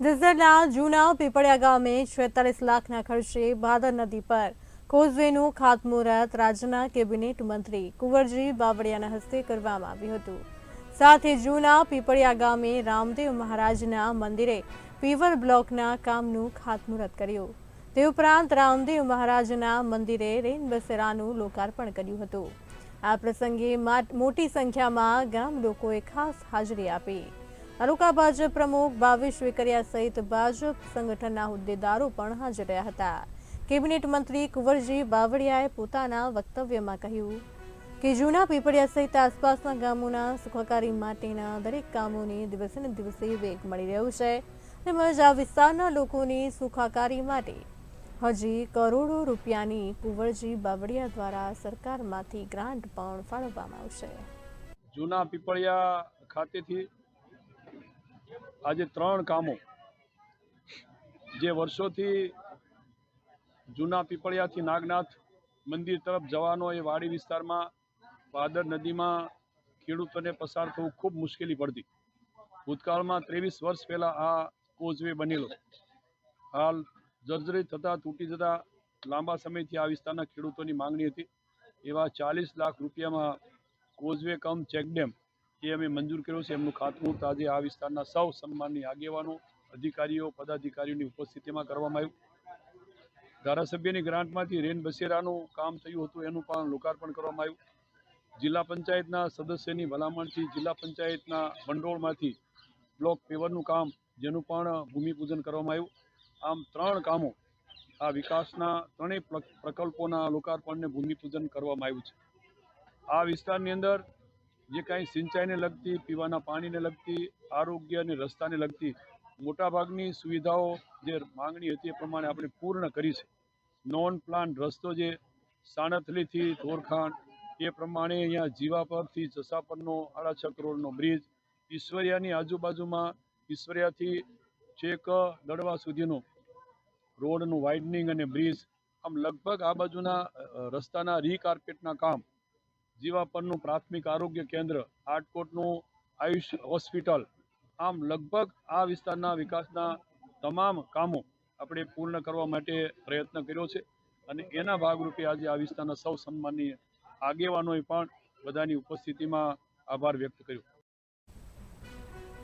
જસદણના જૂના પીપળિયા ગામે છેતાલીસ લાખના ખર્ચે ભાદર નદી પર કોઝવેનું ખાતમુહૂર્ત રાજ્યના કેબિનેટ મંત્રી કુંવરજી બાવળિયાના હસ્તે કરવામાં આવ્યું હતું. સાથે જૂના પીપળિયા ગામે રામદેવ મહારાજના મંદિરે પીવર બ્લોકના કામનું ખાતમુહૂર્ત કર્યું. તે ઉપરાંત રામદેવ મહારાજના મંદિરે રેન બસેરાનું લોકાર્પણ કર્યું હતું. આ પ્રસંગે મોટી સંખ્યામાં ગામ લોકોએ ખાસ હાજરી આપી. તાલુકા ભાજપ પ્રમુખ ભાવેશ વેકરિયા સહિત ભાજપ સંગઠનના હોદ્દેદારો પણ હાજર રહ્યા હતા. કેબિનેટ મંત્રી કુંવરજી બાવળિયાએ પોતાના વક્તવ્યમાં કહ્યું કે જૂના પીપળિયા સહિત આસપાસના ગામોના સુખાકારી માટેના દરેક કામોને દિવસે દિવસે વેગ મળી રહ્યો છે તેમજ આ વિસ્તારના લોકોની સુખાકારી માટે હજી કરોડો રૂપિયાની કુંવરજી બાવળિયા દ્વારા સરકારમાંથી ગ્રાન્ટ પણ ફાળવવામાં આવશે. જૂના પીપળિયા ખાતેથી આજે ત્રણ કામો જે વર્ષોથી જૂના પીપળિયાથી નાગનાથ મંદિર તરફ જવાનો એ વાડી વિસ્તારમાં ભાદર નદીમાં ખેડૂતોને પસાર થવું ખૂબ મુશ્કેલી પડતી. ભૂતકાળમાં ત્રેવીસ વર્ષ પહેલાં આ કોઝવે બનેલો. હાલ જર્જરિત થતાં, તૂટી જતા લાંબા સમયથી આ વિસ્તારના ખેડૂતોની માંગણી હતી. એવા ચાલીસ લાખ રૂપિયામાં કોઝવે કમ ચેકડેમ એ અમે મંજૂર કર્યો છે, એમનું ખાતમુહૂર્ત આજે આ વિસ્તારના સૌ સન્માનની આગેવાનો, અધિકારીઓ, પદાધિકારીઓની ઉપસ્થિતિમાં કરવામાં આવ્યું. ધારાસભ્યની ગ્રાન્ટમાંથી રેન બસેરાનું કામ થયું હતું, એનું પણ લોકાર્પણ કરવામાં આવ્યું. જિલ્લા પંચાયતના સદસ્યની ભલામણથી જિલ્લા પંચાયતના ભંડોળમાંથી બ્લોક પેવરનું કામ, જેનું પણ ભૂમિપૂજન કરવામાં આવ્યું. આમ ત્રણ કામો આ વિકાસના ત્રણેય પ્ર- પ્રકલ્પોના લોકાર્પણને ભૂમિપૂજન કરવામાં આવ્યું છે. આ વિસ્તારની અંદર જે કાંઈ સિંચાઈને લગતી, પીવાના પાણીને લગતી આરોગ્ય અને રસ્તાને લગતી મોટાભાગની સુવિધાઓ જે માંગણી હતી એ પ્રમાણે આપણે પૂર્ણ કરી છે. નોન પ્લાન રસ્તો જે સાણથલીથી ધોરખાણ, એ પ્રમાણે અહીંયા જીવાપરથી જસાપરનો જસા રોડનો બ્રિજ, ઈશ્વરિયાની આજુબાજુમાં ઈશ્વરિયાથી છેક દડવા સુધીનું રોડનું વાઇડનિંગ અને બ્રિજ, આમ લગભગ આ બાજુના રસ્તાના રીકાર્પેટના કામ જીવા પરનું પ્રાથમિક આરોગ્ય કેન્દ્ર આટકોટનું આયુષ હોસ્પિટલ. આમ લગભગ આ વિસ્તારના વિકાસના તમામ કામો આપણે પૂર્ણ કરવા માટે પ્રયત્ન કર્યો છે અને એના ભાગરૂપે આજે આ વિસ્તારના સૌ સન્માનીય આગેવાનોએ પણ બધાની ઉપસ્થિતિમાં આભાર વ્યક્ત કર્યો.